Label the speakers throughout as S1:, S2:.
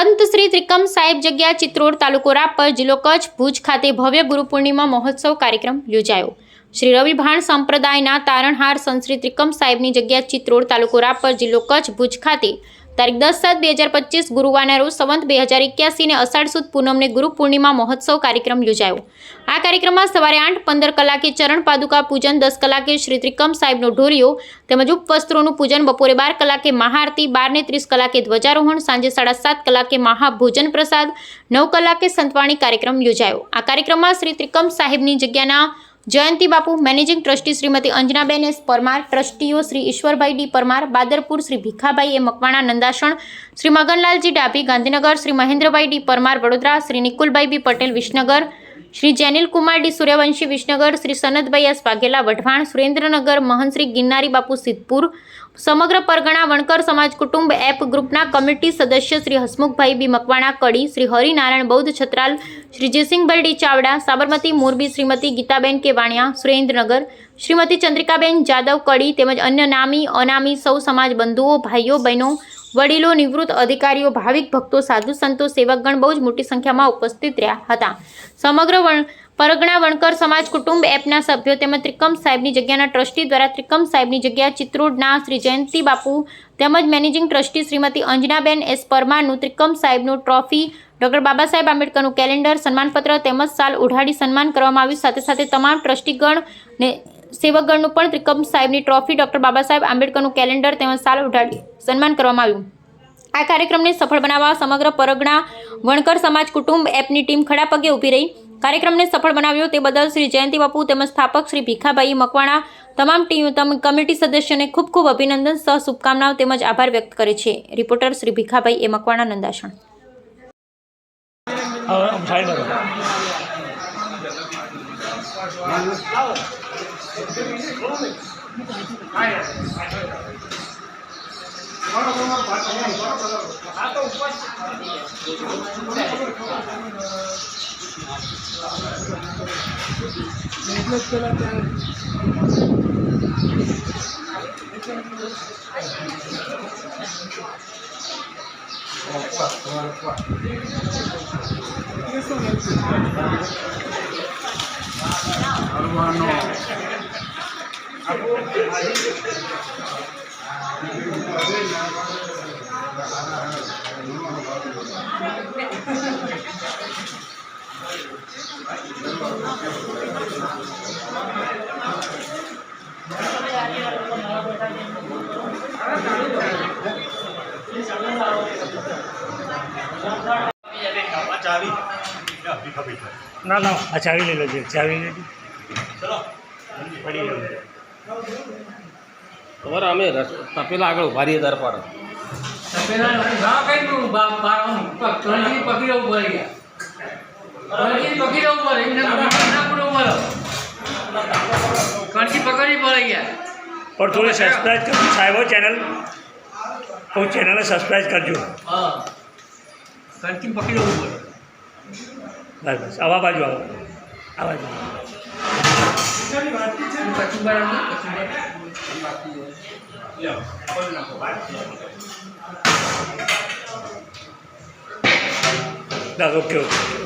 S1: સંત શ્રી ત્રિકમ સાહેબ જગ્યા ચિત્રોડ તાલુકો રાપર જિલ્લો કચ્છ ભુજ ખાતે ભવ્ય ગુરુ પૂર્ણિમા મહોત્સવ કાર્યક્રમ યોજાયો. શ્રી રવિભાણ સંપ્રદાયના તારણહાર સંશ્રી ત્રિકમ સાહેબની જગ્યા ચિત્રોડ તાલુકો રાપર જિલ્લો કચ્છ, ભુજ ખાતે તારીખ દસ સાત બે હજાર પચીસ ગુરુવારના રોજ સંવંત બે હજાર એક્યાસીને અષાઢ સુદ પૂનમને ગુરુ પૂર્ણિમા મહોત્સવ કાર્યક્રમ યોજાયો. આ કાર્યક્રમમાં સવારે આઠ પંદર કલાકે ચરણ પાદુકા પૂજન, દસ કલાકે શ્રી ત્રિકમ સાહેબનો ઢોરિયો તેમજ ઉપવસ્ત્રોનું પૂજન, બપોરે બાર કલાકે મહાઆરતી બારને ત્રીસ કલાકે ધ્વજારોહણ, સાંજે સાડા સાત કલાકે મહાભોજન પ્રસાદ, નવ કલાકે સંતવાણી કાર્યક્રમ યોજાયો. આ કાર્યક્રમમાં શ્રી ત્રિકમ સાહેબની જગ્યાના Jayanti Bapu, managing trustee Shrimati Anjanaben S Parmar, ટ્રસ્ટીઓ Shri Ishwarbhai D Parmar, Badarpur Shri Bhikhabhai A Makwana Nandasan, Shri Maganlalji Dabhi Gandhinagar, Shri Mahendrabhai D Parmar Vadodara, Shri Nikulbhai B Patel Visnagar, Shri Jenil Kumar D Suryavanshi Visnagar, Shri Sanadbhai S Vaghela Wadhwan, Surendranagar, Mahantshri Girnari Bapu Sidhpur સમગ્ર પરગણા વણકર સમાજ કુટુંબ app ગ્રુપના committee સદસ્ય શ્રી હસમુખભાઈ બી મકવાણા, કડી Shri Harinarayan Bauddh Chhatral, Shri Jaysinhbhai D Chavda, Sabarmati Morbi Shrimati Gitaben Kevaniya, Surendranagar, Shrimati Chandrikaben Jadav, Kadi તેમજ અન્ય નામી, અનામી સૌ સમાજ બંધુઓ, ભાઈઓ, બહેનો, વડીલો, નિવૃત્ત અધિકારીઓ, ભાવિક ભક્તો, સાધુ સંતો, સેવકગણ બહુ જ મોટી સંખ્યામાં ઉપસ્થિત રહ્યા હતા. સમગ્ર વણ પરગણા વણકર સમાજ કુટુંબ એપના સભ્યો તેમજ ત્રિકમ સાહેબની જગ્યાના ટ્રસ્ટી દ્વારા ત્રિકમ સાહેબની જગ્યા ચિત્રોડના શ્રી જયંતિ બાપુ તેમજ managing trustee Shrimati Anjanaben S પરમારનું Trikam સાહેબનું trophy doctor Baba Saheb આંબેડકરનું calendar સન્માનપત્ર તેમજ સાલ ઉઢાડી સન્માન કરવામાં આવ્યું. સાથે સાથે તમામ ટ્રસ્ટીગણ ને સેવકગણનું પણ ત્રિકમ સાહેબની trophy doctor Baba Saheb આંબેડકરનું calendar તેમજ સાલ ઉઢાડી સન્માન કરવામાં આવ્યું. આ કાર્યક્રમને સફળ બનાવવા સમગ્ર પરગણા વણકર સમાજ કુટુંબ એપની ટીમ ખડા પગે ઊભી રહી. કાર્યક્રમને સફળ બનાવ્યો તે બદલ શ્રી જયંતિ બાપુ તેમજ સ્થાપક શ્રી ભીખાભાઈ મકવાણા, તમામ ટીમ તમ કમિટી સદસ્યોને ખૂબ ખૂબ અભિનંદન, સહ શુભકામનાઓ તેમજ આભાર વ્યક્ત કરે છે. Reporter Shri Bhikhabhai A Makwana Nandasan.
S2: આમ સાઈડ કરો ના ના આ ચાવી લઈ લેજો. ચાવી લેજો. પડી ગયું.
S3: તમારે અમે તપેલા આગળ ઊભા રહીએ દર પાડો.
S4: તપેલા ના કઈ નું બા બારવાનું કણજી પકડી ઊભા પડે કણજી પકડી જવું પડે એમને ના પડવું પડે કણકી પકડવી પડે યાર.
S2: પણ થોડી સબસ્ક્રાઈબ કરજો સાહેબો ચેનલ હું ચેનલને સબસ્ક્રાઈબ કરજો.
S4: હા. કણકી પકડી જવું પડે
S2: બસ બસ. આવા બાજુ આવો. આ બાજુ.
S4: કચુંબર
S2: ઓકે ઓકે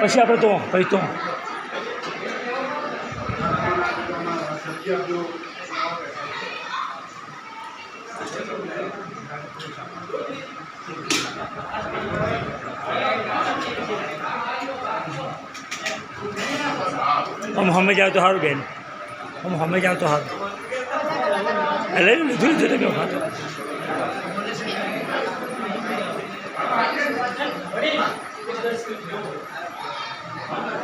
S2: પછી આપણે તો, પછી તો. આમ હમે જાવ તો સારું બેન. આમ હમે જાવ તો સારું એટલે લીધું લીધું તમે ખાતો આવને
S5: Thank you.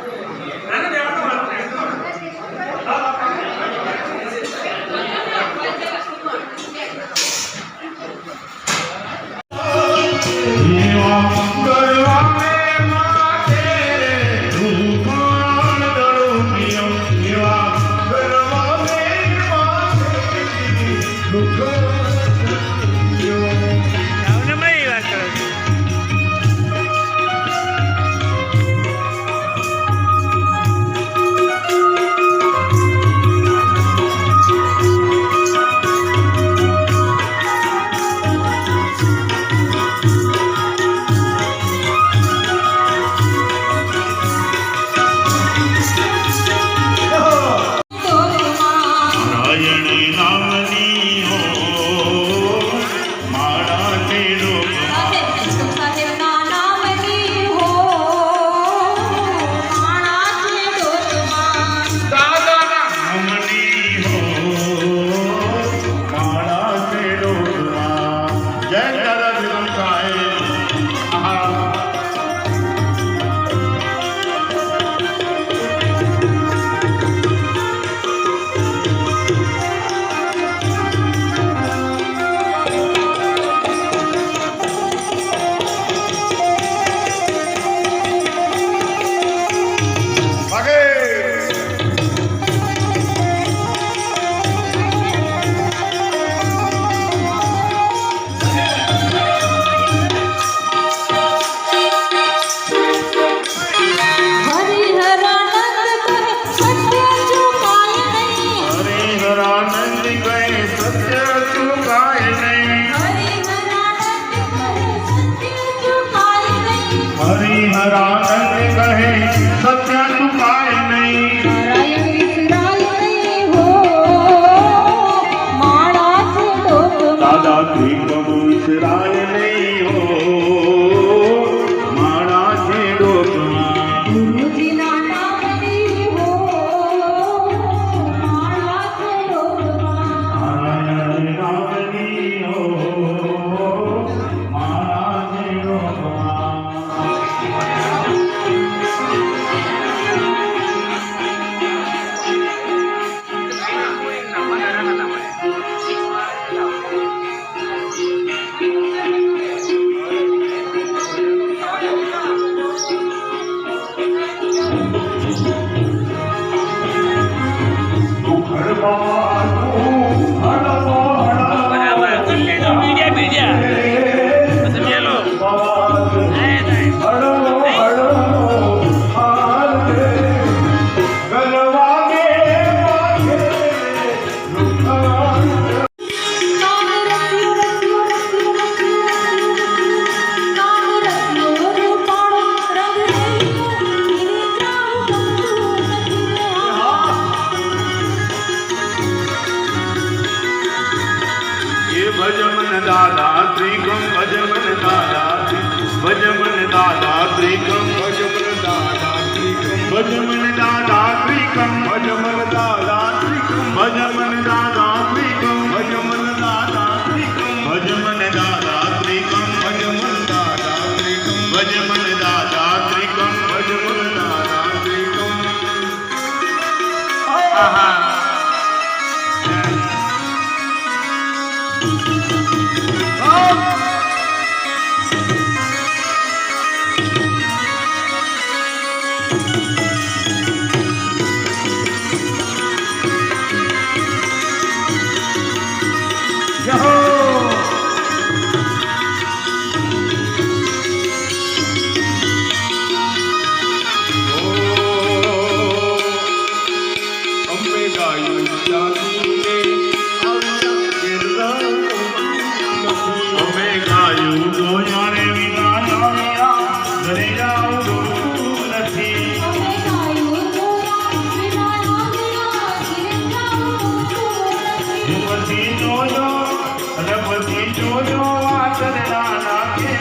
S5: હરિહરા
S6: દાદા ત્રિકમ ભજ મન દાદા ભજ મન દાદા ત્રિકમ ભજ મન દાદા ત્રિકમ ભજ મન દાદા ત્રિકમ ભજ મન દાદા ત્રિકમ ભજ દાદા
S5: રઘુપતિ જોજો
S6: રઘુપતિ જોજો વાત નાના કે